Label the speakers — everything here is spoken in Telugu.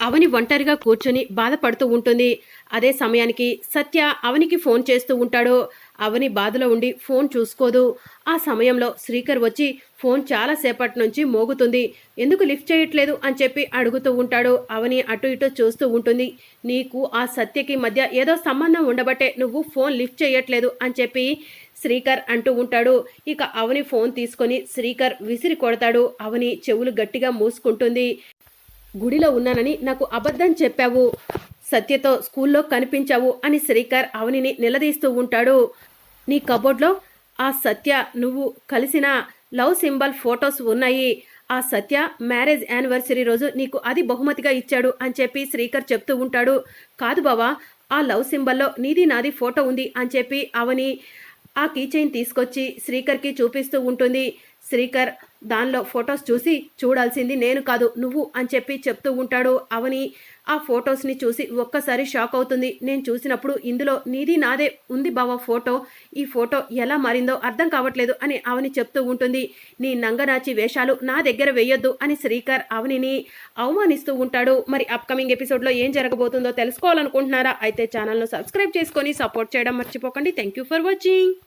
Speaker 1: అవని ఒంటరిగా కూర్చొని బాధపడుతూ ఉంటుంది. అదే సమయానికి సత్య అవనికి ఫోన్ చేస్తూ ఉంటాడు. అవని బాధలో ఉండి ఫోన్ చూసుకోదు. ఆ సమయంలో శ్రీకర్ వచ్చి ఫోన్ చాలాసేపటి నుంచి మోగుతుంది. ఎందుకు లిఫ్ట్ చేయట్లేదు అని చెప్పి అడుగుతూ ఉంటాడు. అవని అటు ఇటు చూస్తూ ఉంటుంది. నీకు ఆ సత్యకి మధ్య ఏదో సంబంధం ఉండబట్టే నువ్వు ఫోన్ లిఫ్ట్ చేయట్లేదు అని చెప్పి శ్రీకర్ అంటూ ఉంటాడు. ఇక అవని ఫోన్ తీసుకొని శ్రీకర్ విసిరి కొడతాడు. అవని చెవులు గట్టిగా మూసుకుంటుంది. గుడిలో ఉన్నానని నాకు అబద్ధం చెప్పావు. సత్యతో స్కూల్లో కనిపించావు అని శ్రీకర్ అవనిని నిలదీస్తూ ఉంటాడు. నీ కబోర్డ్లో ఆ సత్య నువ్వు కలిసిన లవ్ సింబల్ ఫొటోస్ ఉన్నాయి. ఆ సత్య మ్యారేజ్ యానివర్సరీ రోజు నీకు అది బహుమతిగా ఇచ్చాడు అని చెప్పి శ్రీకర్ చెప్తూ ఉంటాడు. కాదు బావా ఆ లవ్ సింబల్లో నీది నాది ఫోటో ఉంది అని చెప్పి అవని ఆ కీచైన్ తీసుకొచ్చి శ్రీకర్కి చూపిస్తూ ఉంటుంది. శ్రీకర్ దానిలో ఫొటోస్ చూసి చూడాల్సింది నేను కాదు నువ్వు అని చెప్పి చెప్తూ ఉంటాడు అవని. ఆ ఫొటోస్ని చూసి ఒక్కసారి షాక్ అవుతుంది. నేను చూసినప్పుడు ఇందులో నీది నాదే ఉంది బావ ఫోటో. ఈ ఫోటో ఎలా మారిందో అర్థం కావట్లేదు అని అవని చెప్తూ ఉంటుంది. నీ నంగనాచి వేషాలు నా దగ్గర వేయొద్దు అని శ్రీకర్ అవనిని అవమానిస్తూ ఉంటాడు. మరి అప్కమింగ్ ఎపిసోడ్లో ఏం జరగబోతుందో తెలుసుకోవాలనుకుంటున్నారా? అయితే ఛానల్ను సబ్స్క్రైబ్ చేసుకొని సపోర్ట్ చేయడం మర్చిపోకండి. Thank you for watching